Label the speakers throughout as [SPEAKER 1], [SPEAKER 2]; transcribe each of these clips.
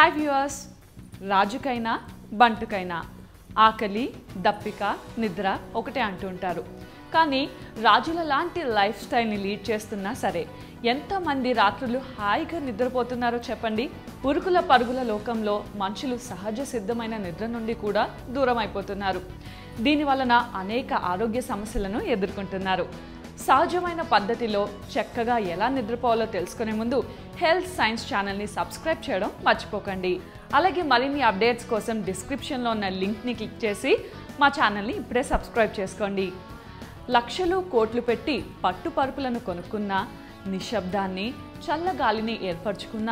[SPEAKER 1] Hi viewers రాజుకైనా బంటుకైనా ఆకలి దప్పిక నిద్ర ఒకటే అంటుంటారు కానీ రాజుల లాంటి లైఫ్ స్టైల్ని లీడ్ చేస్తున్నా సరే ఎంతమంది రాత్రులు హాయిగా నిద్రపోతున్నారో చెప్పండి. ఉరుకుల పరుగుల లోకంలో మనుషులు సహజ సిద్ధమైన నిద్ర నుండి కూడా దూరం అయిపోతున్నారు దీని వలన అనేక ఆరోగ్య సమస్యలను ఎదుర్కొంటున్నారు. సహజమైన పద్ధతిలో చక్కగా ఎలా నిద్రపోవాలో తెలుసుకునే ముందు హెల్త్ సైన్స్ ఛానల్ని సబ్స్క్రైబ్ చేయడం మర్చిపోకండి. అలాగే మరిన్ని అప్డేట్స్ కోసం డిస్క్రిప్షన్లో ఉన్న లింక్ని క్లిక్ చేసి మా ఛానల్ని ఇప్పుడే సబ్స్క్రైబ్ చేసుకోండి. లక్షలు కోట్లు పెట్టి పట్టుపరుపులను కొనుక్కున్న నిశ్శబ్దాన్ని చల్లగాలిని ఏర్పరచుకున్న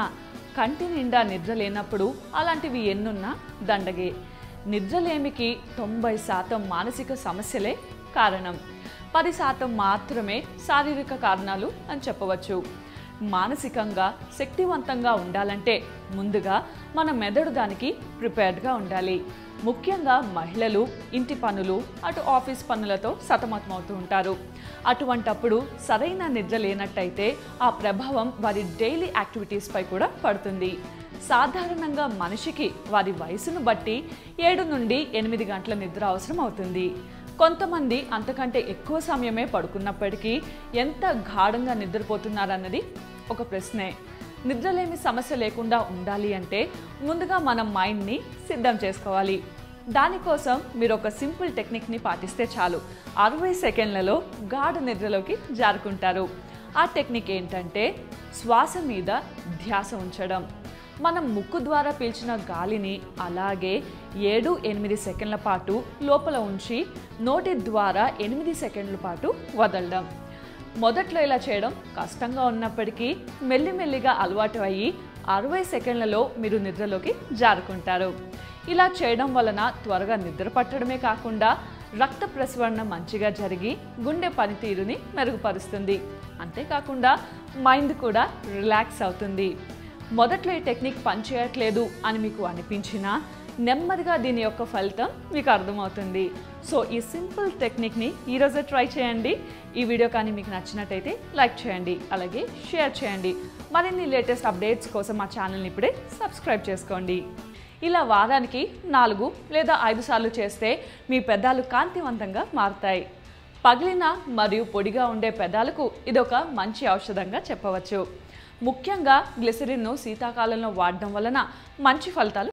[SPEAKER 1] కంటి నిండా నిద్ర లేనప్పుడు అలాంటివి ఎన్నున్నా దండగే. నిద్రలేమికి తొంభై శాతం మానసిక సమస్యలే కారణం. పది శాతం మాత్రమే శారీరక కారణాలు అని చెప్పవచ్చు. మానసికంగా శక్తివంతంగా ఉండాలంటే ముందుగా మన మెదడు దానికి ప్రిపేర్డ్గా ఉండాలి. ముఖ్యంగా మహిళలు ఇంటి పనులు అటు ఆఫీస్ పనులతో సతమతమవుతూ ఉంటారు. అటువంటప్పుడు సరైన నిద్ర లేనట్టయితే ఆ ప్రభావం వారి డైలీ యాక్టివిటీస్పై కూడా పడుతుంది. సాధారణంగా మనిషికి వారి వయసును బట్టి ఏడు నుండి ఎనిమిది గంటల నిద్ర అవసరం అవుతుంది కొంతమంది అంతకంటే ఎక్కువ సమయమే పడుకున్నప్పటికీ ఎంత గాఢంగా నిద్రపోతున్నారన్నది ఒక ప్రశ్నే. నిద్రలేమి సమస్య లేకుండా ఉండాలి అంటే ముందుగా మన మైండ్ని సిద్ధం చేసుకోవాలి. దానికోసం మీరు ఒక సింపుల్ టెక్నిక్ని పాటిస్తే చాలు. అరవై సెకండ్లలో గాఢ నిద్రలోకి జారుకుంటారు. ఆ టెక్నిక్ ఏంటంటే శ్వాస మీద ధ్యాస ఉంచడం. మనం ముక్కు ద్వారా పీల్చిన గాలిని అలాగే ఏడు ఎనిమిది సెకండ్ల పాటు లోపల ఉంచి నోటి ద్వారా ఎనిమిది సెకండ్ల పాటు వదలడం. మొదట్లో ఇలా చేయడం కష్టంగా ఉన్నప్పటికీ మెల్లిమెల్లిగా అలవాటు అయ్యి అరవై సెకండ్లలో మీరు నిద్రలోకి జారుకుంటారు. ఇలా చేయడం వలన త్వరగా నిద్ర పట్టడమే కాకుండా రక్త ప్రసరణ మంచిగా జరిగి గుండె పనితీరుని మెరుగుపరుస్తుంది. అంతేకాకుండా మైండ్ కూడా రిలాక్స్ అవుతుంది. మొదట్లో ఈ టెక్నిక్ పనిచేయట్లేదు అని మీకు అనిపించినా నెమ్మదిగా దీని యొక్క ఫలితం మీకు అర్థమవుతుంది. సో ఈ సింపుల్ టెక్నిక్ని ఈరోజే ట్రై చేయండి. ఈ వీడియో కానీ మీకు నచ్చినట్టయితే లైక్ చేయండి అలాగే షేర్ చేయండి. మరిన్ని లేటెస్ట్ అప్డేట్స్ కోసం మా ఛానల్ని ఇప్పుడే సబ్స్క్రైబ్ చేసుకోండి. ఇలా వారానికి నాలుగు లేదా ఐదు సార్లు చేస్తే మీ పెదాలు కాంతివంతంగా మారుతాయి. పగిలిన మరియు పొడిగా ఉండే పెదాలకు ఇదొక మంచి ఔషధంగా చెప్పవచ్చు. ముఖ్యంగా గ్లిసరిన్ను శీతాకాలంలో వాడడం వలన మంచి ఫలితాలు